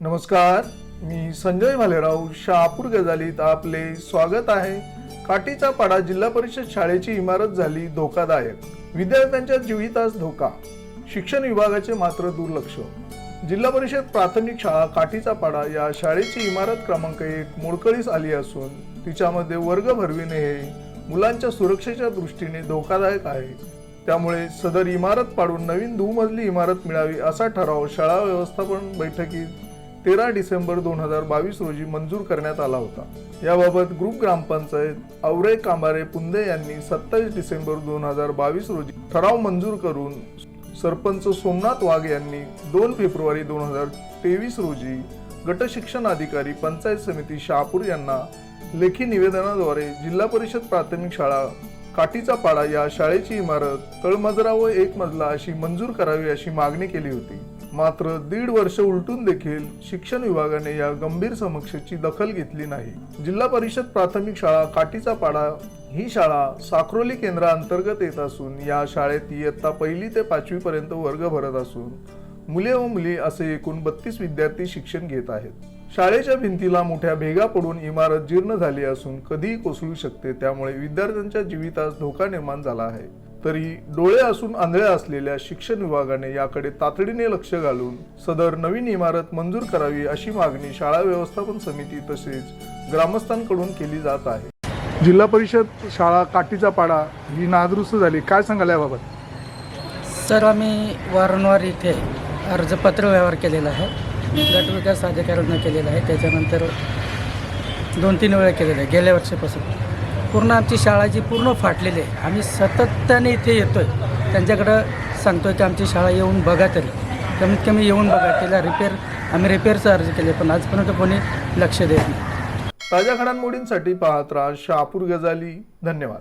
नमस्कार मी संजय भालेराव शहापूर गजालीत आपले स्वागत आहे. काठीचा पाडा जिल्हा परिषद शाळेची इमारत झाली धोकादायक. विद्यार्थ्यांच्या जीवितास धोका. शिक्षण विभागाचे मात्र दुर्लक्ष. जिल्हा परिषद प्राथमिक शाळा काठीचा पाडा या शाळेची इमारत क्रमांक एक मोडकळीस आली असून तिच्यामध्ये वर्ग भरविणे हे मुलांच्या सुरक्षेच्या दृष्टीने धोकादायक आहे. त्यामुळे सदर इमारत पाडून नवीन दुमजली इमारत मिळावी असा ठराव शाळा व्यवस्थापन बैठकीत तेरा डिसेंबर दोन हजार बावीस रोजी मंजूर करण्यात आला होता. याबाबत ग्रुप ग्रामपंचायत औरे कांबारे पुंदे यांनी सत्तावीस डिसेंबर दोन हजार बावीस रोजी ठराव मंजूर करून सरपंच सोमनाथ वाघ यांनी दोन फेब्रुवारी दोन हजार तेवीस रोजी गटशिक्षण अधिकारी पंचायत समिती शहापूर यांना लेखी निवेदनाद्वारे जिल्हा परिषद प्राथमिक शाळा काठीचा पाडा या शाळेची इमारत तळमजरा व एक मजला अशी मंजूर करावी अशी मागणी केली होती. मात्र दीड वर्ष उलटून देखील शिक्षण विभागाने या गंभीर समस्येची दखल घेतली नाही. जिल्हा परिषद प्राथमिक शाळा काठीचा पाडा ही शाळा साक्रोली केंद्राअंतर्गत येत असून या शाळेत इयत्ता पहिली ते पाचवी पर्यंत वर्ग भरत असून मुले व मुली असे एकूण बत्तीस विद्यार्थी शिक्षण घेत आहेत. शाळेच्या भिंतीला मोठ्या भेगा पडून इमारत जीर्ण झाली असून कधीही कोसळू शकते त्यामुळे विद्यार्थ्यांच्या जीवितास धोका निर्माण झाला आहे. तरी डोळे असून आंधळे असलेल्या शिक्षण विभागाने याकडे तातडीने लक्ष घालून सदर नवीन इमारत मंजूर करावी अशी मागणी शाळा व्यवस्थापन समिती तसेच ग्रामस्थांकडून केली जात आहे. जिल्हा परिषद शाळा काठीचा पाडा ही नादुरुस्त झाली. काय सांगाल याबाबत? सर आम्ही वारंवार इथे अर्जपत्र व्यवहार केलेला आहे. गट विकास अधिकाऱ्यांना केलेला आहे. त्याच्यानंतर दोन तीन वेळा केलेलं आहे. गेल्या वर्षापासून. पूर्ण आमची शाळा जी पूर्ण फाटलेली आहे. आम्ही सतत्याने इथे येतो आहे त्यांच्याकडं सांगतो आहे की आमची शाळा येऊन बघा तरी. कमीत कमी येऊन बघा. तिला रिपेअर आम्ही रिपेअरचा अर्ज केले पण आजपर्यंत कोणी लक्ष देत नाही. ताज्या घडामोडींसाठी पाहत राहा शहापूर गजाली धन्यवाद.